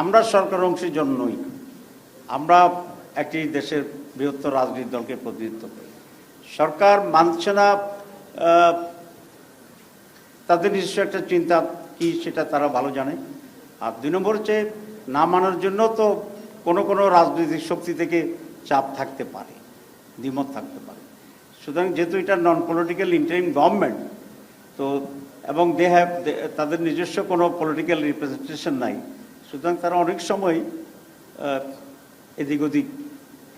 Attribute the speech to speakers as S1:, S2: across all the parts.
S1: আমরা সরকার অংশের জন্যই আমরা একটি দেশের বৃহত্তর রাজনৈতিক দলকে প্রতিনিধিত্ব করি। সরকার মানছে না তাদের নিজস্ব একটা চিন্তা কি সেটা তারা ভালো জানে। আর দুই নম্বর হচ্ছে, না মানার জন্য তো কোনো কোনো রাজনৈতিক শক্তি থেকে চাপ থাকতে পারে, দ্বিমত থাকতে পারে। সুতরাং যেহেতু এটা নন পলিটিক্যাল ইন্টারিম গভর্নমেন্ট তো এবং দে হ্যাভ তাদের নিজস্ব কোনো পলিটিক্যাল রিপ্রেজেন্টেশন নাই সুতরাং তারা অনেক সময় এদিক ওদিক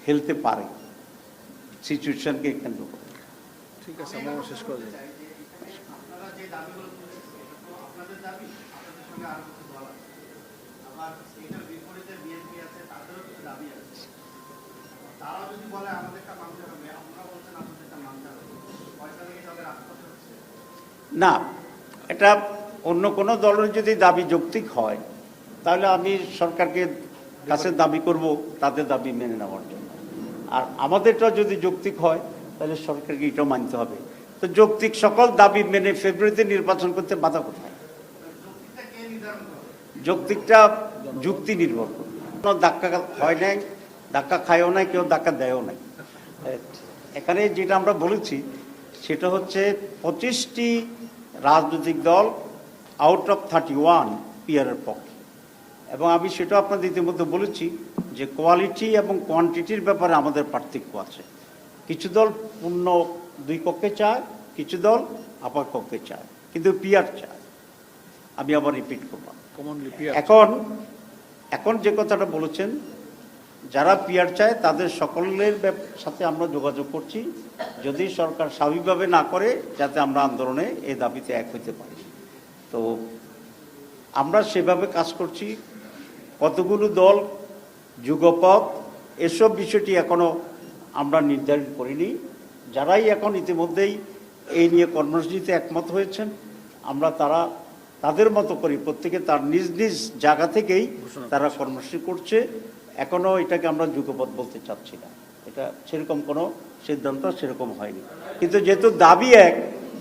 S1: হেলতে পারে। সিচুয়েশনকে কেন্দ্র করে।
S2: ঠিক আছে আমরা শেষ করে
S1: না এটা অন্য কোনো দলের যদি দাবি যৌক্তিক হয় তাহলে আমি সরকারকে কাছে দাবি করব, তাদের দাবি মেনে নেওয়ার জন্য। আর আমাদেরটা যদি যৌক্তিক হয়, তাহলে সরকারকে এটাও মানতে হবে। তো যৌক্তিক সকল দাবি মেনে ফেব্রুয়ারিতে নির্বাচন করতে বাধা কোথায়?
S3: যৌক্তিকটা
S1: যুক্তি নির্ভর করে। কোনো ধাক্কা হয় নাই, ধাক্কা খায়ও নাই, কেউ ধাক্কা দেয়ও নাই। এখানে যেটা আমরা বলেছি, সেটা হচ্ছে পঁচিশটি রাজনৈতিক দল আউট অফ থার্টি ওয়ান পিয়ারের পক্ষে। এবং আমি সেটা আপনাদের ইতিমধ্যে বলেছি যে কোয়ালিটি এবং কোয়ান্টিটির ব্যাপারে আমাদের পার্থক্য আছে। কিছু দল পূর্ণ দুই কক্ষে চায় কিছু দল আপার কক্ষে চায় কিন্তু পিয়ার চায়। আমি আবার রিপিট করলাম এখন এখন যে কথাটা বলেছেন যারা পিয়ার চায় তাদের সকলের সাথে আমরা যোগাযোগ করছি। যদি সরকার স্বাভাবিকভাবে না করে যাতে আমরা আন্দোলনে এই দাবিতে এক হইতে পারি। তো আমরা সেভাবে কাজ করছি। কতগুলো দল যুগপথ এসব বিষয়টি এখনও আমরা নির্ধারণ করিনি। যারাই এখন ইতিমধ্যেই এই নিয়ে কর্মসূচিতে একমত হয়েছেন আমরা তারা তাদের মতো করি। প্রত্যেকে তার নিজ নিজ জায়গা থেকেই তারা কর্মসূচি করছে। এখনও এটাকে আমরা যুগপথ বলতে চাচ্ছি না। এটা সেরকম কোনো সিদ্ধান্ত সেরকম হয়নি। কিন্তু যেহেতু দাবি এক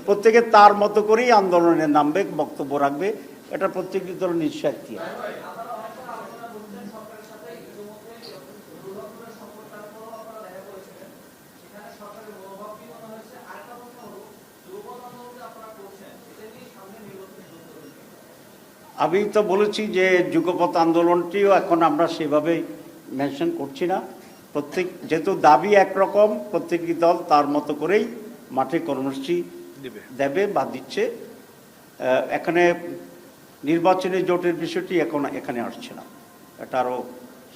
S1: প্রত্যেকে তার মতো করেই আন্দোলনে নামবে বক্তব্য রাখবে। এটা প্রত্যেকটি দল নিঃস্বার্থী আমি তো বলেছি যে যুগপথ আন্দোলনটিও এখন আমরা সেভাবে মেনশন করছি না। প্রত্যেক যেহেতু দাবি একরকম প্রত্যেকটি দল তার মতো করেই মাঠে কর্মসূচি
S2: দেবে।
S1: বা দিচ্ছে। এখানে নির্বাচনী জোটের বিষয়টি এখন এখানে আসছে না। এটা আরও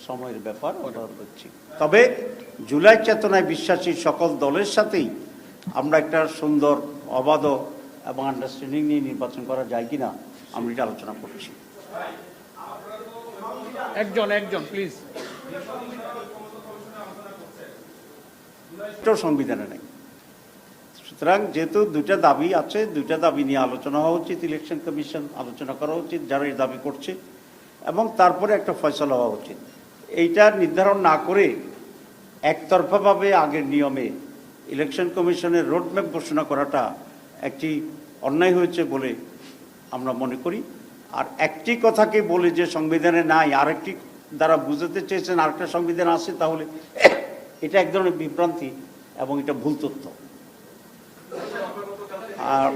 S1: সময়ের ব্যাপার আমরা বলছি। তবে জুলাই চেতনায় বিশ্বাসী সকল দলের সাথেই আমরা একটা সুন্দর অবাধ এবং আন্ডারস্ট্যান্ডিং নিয়ে নির্বাচন করা যায় কিনা আমরা এটা আলোচনা করছি।
S2: একজন একজন প্লিজ
S1: এটাও সংবিধানে নেই। সুতরাং যেহেতু দুইটা দাবি আছে দুইটা দাবি নিয়ে আলোচনা হওয়া উচিত ইলেকশন কমিশন আলোচনা করা উচিত যারা এই দাবি করছে এবং তারপরে একটা ফয়সলা হওয়া উচিত। এইটা নির্ধারণ না করে একতরফাভাবে আগের নিয়মে ইলেকশন কমিশনের রোডম্যাপ ঘোষণা করাটা একটি অন্যায় হয়েছে বলে আমরা মনে করি। আর একটি কথাকে বলে যে সংবিধানে নাই, আরেকটি দ্বারা বুঝাতে চেয়েছেন, আরেকটা সংবিধান আছে, তাহলে এটা এক ধরনের বিভ্রান্তি এবং এটা ভুল তথ্য। আর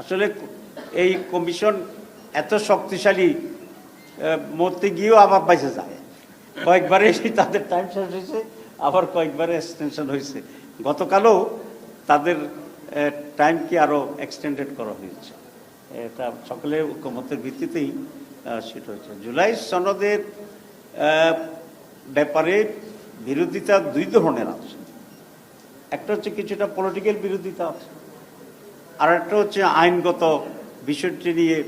S1: আসলে এই কমিশন এত শক্তিশালী মরতে গিয়েও আবার বাইসে যায় কয়েকবারে তাদের টাইম শেষ হয়েছে, আবার কয়েকবারে এক্সটেনশন হয়েছে। গতকালও তাদের টাইমকে আরও এক্সটেন্ডেড করা হয়েছে। এটা সকলে ঐক্যমতের ভিত্তিতেই সেটা হয়েছে। জুলাই সনদের ব্যাপারে বিরোধিতা দুই ধরনের আছে। একটা হচ্ছে কিছুটা পলিটিক্যাল বিরোধিতা আছে আর একটা হচ্ছে আইনগত বিষয়টি নিয়ে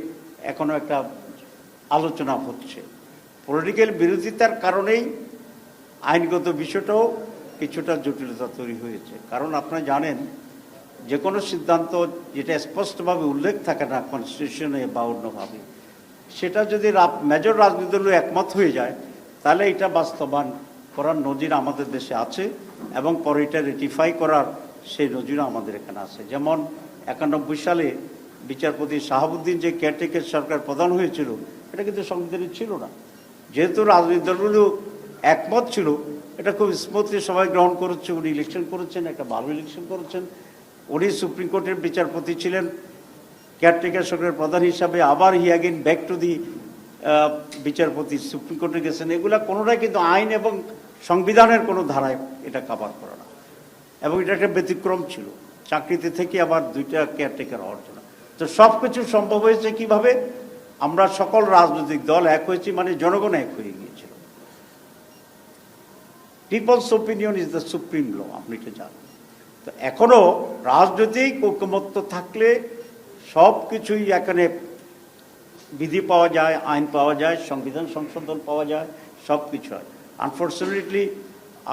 S1: এখনও একটা আলোচনা হচ্ছে। পলিটিক্যাল বিরোধিতার কারণেই আইনগত বিষয়টাও কিছুটা জটিলতা তৈরি হয়েছে। কারণ আপনারা জানেন যে কোনো সিদ্ধান্ত যেটা স্পষ্টভাবে উল্লেখ থাকে না কনস্টিটিউশনে বা অন্যভাবে, সেটা যদি মেজর রাজনীতি দল একমত হয়ে যায়, তাহলে এটা বাস্তবায়ন করার নজির আমাদের দেশে আছে এবং পরে এটা রেটিফাই করার সেই নজিরও আমাদের এখানে আছে। যেমন একানব্বই সালে বিচারপতি শাহাবুদ্দিন যে কেয়ারটেকার সরকার প্রধান হয়েছিল, এটা কিন্তু সংবিধানে ছিল না। যেহেতু রাজনৈতিক দলগুলো একমত ছিল, এটা খুব স্মুথলি সবাই গ্রহণ করেছে, উনি ইলেকশন করেছেন, একটা ভালো ইলেকশন করেছেন। উনি সুপ্রিম কোর্টের বিচারপতি ছিলেন কেয়ারটেকার সরকারের প্রধান হিসাবে। আবার he again back to the বিচারপতি, সুপ্রিম কোর্টে গেছেন। এগুলা কোনোটাই কিন্তু আইন এবং সংবিধানের কোনো ধারায় এটা কাভার করে না। এবং এটা একটা ব্যতিক্রম ছিল। চাকরিতে থেকে আবার দুইটা কেয়ারটেকার জন্য। তো সব কিছু সম্ভব হয়েছে কীভাবে? আমরা সকল রাজনৈতিক দল এক হয়েছি মানে জনগণ এক হয়ে গিয়েছিল। People's opinion is the supreme law আপনি এটা জানেন। তো এখনও রাজনৈতিক ঐকমত্য থাকলে সব কিছুই এখানে বিধি পাওয়া যায়, আইন পাওয়া যায়, সংবিধান সংশোধন পাওয়া যায় সব কিছু হয়। আনফর্চুনেটলি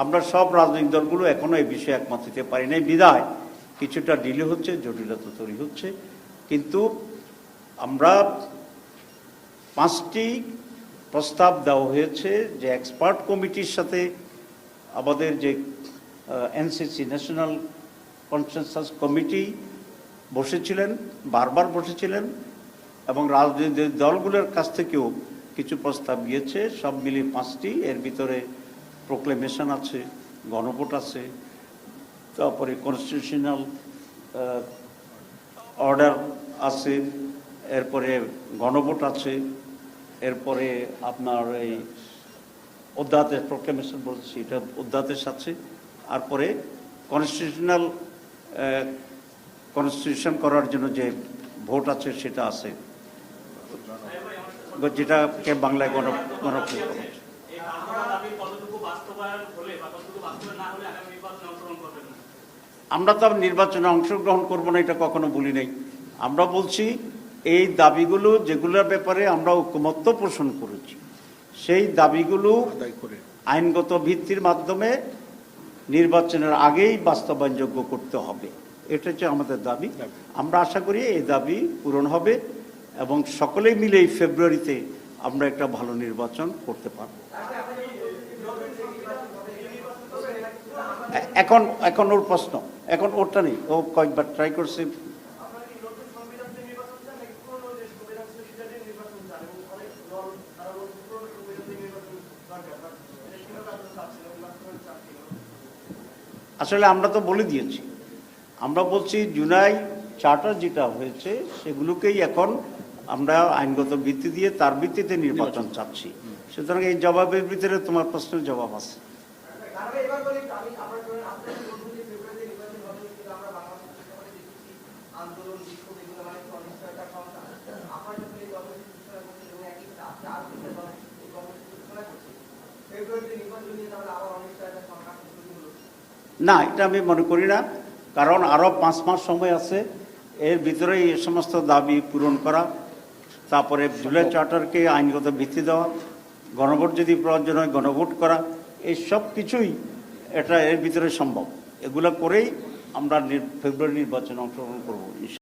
S1: আমরা সব রাজনৈতিক দলগুলো এখনও এই বিষয়ে একমত হতে পারি নাই। বিদায় কিছুটা ডিলে হচ্ছে, জটিলতা তৈরি হচ্ছে। কিন্তু আমরা পাঁচটি প্রস্তাব দেওয়া হয়েছে যে এক্সপার্ট কমিটির সাথে আমাদের যে এনসিসি ন্যাশনাল কনসেনসাস কমিটি বসেছিলেন, বারবার বসেছিলেন এবং রাজনৈতিক দলগুলোর কাছ থেকেও কিছু প্রস্তাব গিয়েছে। সব মিলিয়ে পাঁচটি। এর ভিতরে প্রোক্লেমেশন আছে, গণভোট আছে, তারপরে কনস্টিটিউশনাল অর্ডার আছে, এরপরে গণভোট আছে, এরপরে আপনার এই অধ্যাদেশ প্রোক্লেমেশন বলছি এটা অধ্যাদেশ আছে আর পরে কনস্টিটিউশনাল কনস্টিটিউশন করার জন্য যে ভোট আছে সেটা আছে। যেটাকে বাংলায় গণ
S4: গণপ্রিয়
S1: আমরা তো নির্বাচনে অংশগ্রহণ করব না, এটা কখনো বলি নাই। আমরা বলছি এই দাবিগুলো যেগুলোর ব্যাপারে আমরা ঐকমত্য পোষণ করেছি সেই দাবিগুলো আইনগত ভিত্তির মাধ্যমে নির্বাচনের আগেই বাস্তবায়নযোগ্য করতে হবে। এটা হচ্ছে আমাদের দাবি। আমরা আশা করি এই দাবি পূরণ হবে এবং সকলেই মিলে এই ফেব্রুয়ারিতে আমরা একটা ভালো নির্বাচন করতে পারব। এখন এখন ওর প্রশ্ন এখন ওরটা নেই ও কয়েকবার ট্রাই করছে। আসলে আমরা তো বলে দিয়েছি। আমরা বলছি জুলাই চার্টার যেটা হয়েছে সেগুলোকেই এখন আমরা আইনগত ভিত্তি দিয়ে তার ভিত্তিতে নির্বাচন চাচ্ছি। সুতরাং এই জবাবের ভিতরে তোমার প্রশ্নের জবাব আছে।
S5: ফেব্রুয়ারিতে নির্বাচন নিয়ে তাহলে আবার
S1: না এটা আমি মনে করি না। কারণ আরও পাঁচ মাস সময় আছে। এর ভিতরে এই সমস্ত দাবি পূরণ করা। তারপরে জুলাই চার্টারকে আইনগত ভিত্তি দেওয়া। গণভোট যদি প্রয়োজন হয় গণভোট করা। এই সব কিছুই এটা এর ভিতরে সম্ভব। এগুলো করেই আমরা ফেব্রুয়ারি নির্বাচনে অংশগ্রহণ করব